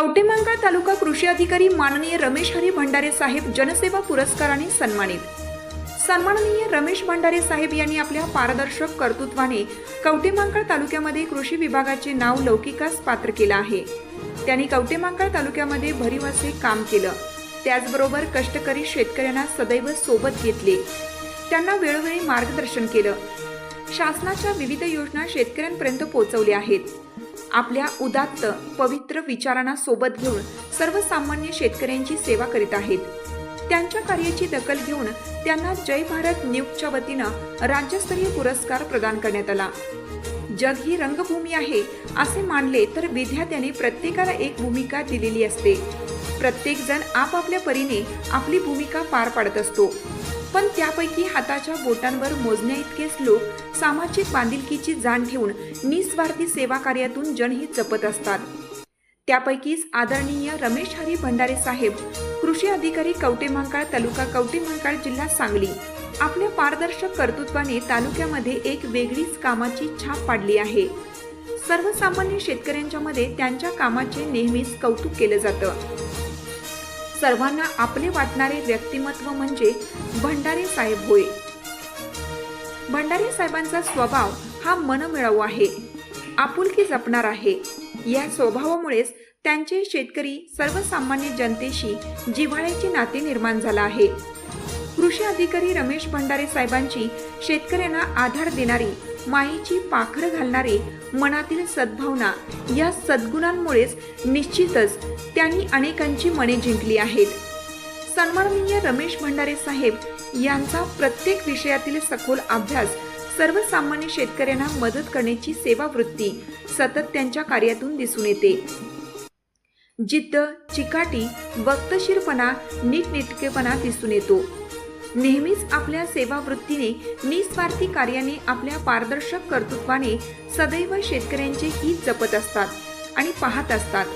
कवटेमंगळ तालुका कृषी अधिकारी माननीय रमेश हरी भंडारे साहेब जनसेवा पुरस्काराने सन्मानित. सन्माननीय रमेश भंडारे साहेब यांनी आपल्या पारदर्शक कर्तृत्वाने कवटेमांकळ तालुक्यामध्ये कृषी विभागाचे नाव लौकिकास पात्र केलं आहे. त्यांनी कवटेमांकळ तालुक्यामध्ये भरीव असे काम केलं. त्याचबरोबर कष्टकरी शेतकऱ्यांना सदैव सोबत घेतले. त्यांना वेळोवेळी मार्गदर्शन केलं. शासनाच्या विविध योजना शेतकऱ्यांपर्यंत पोहोचवल्या आहेत. आपल्या उदात्त पवित्र विचारांना सोबत घेऊन सर्वसामान्य शेतकऱ्यांची सेवा करीत आहेत. त्यांच्या कार्याची दखल घेऊन त्यांना जय भारत न्यूजच्या वतीनं राज्यस्तरीय पुरस्कार प्रदान करण्यात आला. जग ही रंगभूमी आहे असे मानले तर विद्यार्थ्याने प्रत्येकाला एक भूमिका दिलेली असते. प्रत्येक जण आपापल्या परीने आपली भूमिका पार पाडत असतो. पण त्यापैकी हाताच्या बोटांवर मोजण्या इतकेच लोक सामाजिक बांधिलकीची जाण ठेवून निस्वार्थी सेवा कार्यातून जनहित जपत असतात. त्यापैकीच आदरणीय रमेश हरी भंडारे साहेब कृषी अधिकारी कवटेमहांकाळ तालुका कवटेमहांकाळ जिल्हा सांगली आपल्या पारदर्शक कर्तृत्वाने तालुक्यामध्ये एक वेगळीच कामाची छाप पाडली आहे. सर्वसामान्य शेतकऱ्यांच्या मध्ये त्यांच्या कामाचे नेहमीच कौतुक केलं जातं. सर्वांना आपले वाटणारे व्यक्तिमत्व म्हणजे भंडारे साहेब होय. भंडारे साहेबांचा स्वभाव हा मनमिळावू आहे. आपुलकी जपणार आहे. या स्वभावामुळेच त्यांचे शेतकरी सर्वसामान्य जनतेशी जिव्हाळ्याचे नाते निर्माण झालं आहे. कृषी अधिकारी रमेश भंडारे साहेबांची शेतकऱ्यांना आधार देणारी माईची पाखर घालणारी मनातील सद्भावना या सद्गुणांमुळेच निश्चितच त्यांनी अनेकांची मने जिंकली आहेत. सन्माननीय रमेश भंडारे साहेब यांचा प्रत्येक विषयातील सखोल अभ्यास सर्वसामान्य शेतकऱ्यांना मदत करण्याची सेवा वृत्ती सतत त्यांच्या कार्यातून दिसून येते. जिद्द चिकाटी वक्तशीरपणा नीटनेटकेपणा दिसून येतो. नेहमीच आपल्या सेवावृत्तीने निस्वार्थी कार्याने आपल्या पारदर्शक कर्तृत्वाने सदैव शेतकऱ्यांचे हित जपत असतात आणि पाहत असतात.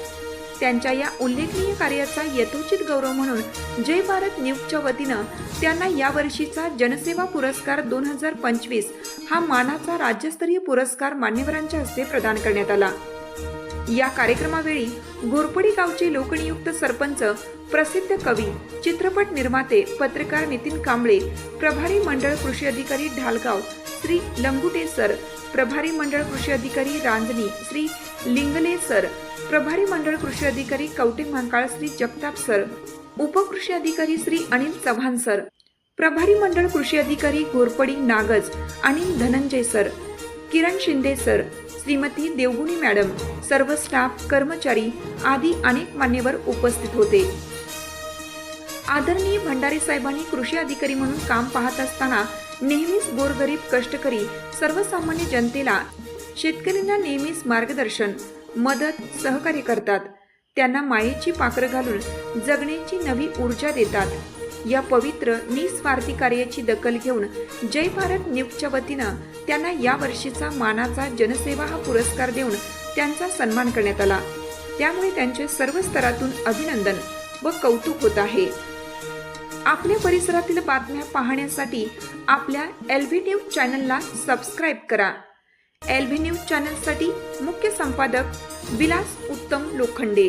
त्यांच्या या उल्लेखनीय कार्याचा यथोचित गौरव म्हणून जय भारत न्यूजच्या वतीनं त्यांना यावर्षीचा जनसेवा पुरस्कार दोन हजार पंचवीस हा मानाचा राज्यस्तरीय पुरस्कार मान्यवरांच्या हस्ते प्रदान करण्यात आला. या कार्यक्रमावेळी घोरपडी गावचे लोकनियुक्त सरपंच प्रसिद्ध कवी चित्रपट निर्माते पत्रकार नितीन कांबळे प्रभारी मंडळ कृषी अधिकारी ढालगाव श्री लंगुटे सर प्रभारी मंडळ कृषी अधिकारी रांजणी श्री लिंगले सर प्रभारी मंडळ कृषी अधिकारी कवटे महाकाळ श्री जगताप सर उपकृषी अधिकारी श्री अनिल चव्हाण सर प्रभारी मंडळ कृषी अधिकारी घोरपडी नागज आणि Dhananjay sir Kiran Shinde sir Shrimati Devguni madam सर्व स्टाफ कर्मचारी आदी अनेक मान्यवर उपस्थित होते. आदरणीय भंडारे साहेबांनी कृषी अधिकारी म्हणून काम पाहत असताना नेहमीच गोरगरीब कष्टकरी सर्वसामान्य जनतेला शेतकऱ्यांना नेहमीच मार्गदर्शन मदत सहकार्य करतात. त्यांना मायेची पाखरं घालून जगण्याची नवी ऊर्जा देतात. या पवित्र निस्वार्थी कार्याची दखल घेऊन जय भारत न्यूजच्या वतीनं त्यांना या वर्षीचा मानाचा जनसेवा हा पुरस्कार देऊन त्यांचा सन्मान करण्यात आला. त्यामुळे त्यांचे सर्व स्तरातून अभिनंदन व कौतुक होत आहे. आपल्या परिसरातील बातम्या पाहण्यासाठी आपल्या एल व्ही न्यूज चॅनलला सबस्क्राईब करा. एल व्ही न्यूज चॅनलसाठी मुख्य संपादक विलास उत्तम लोखंडे.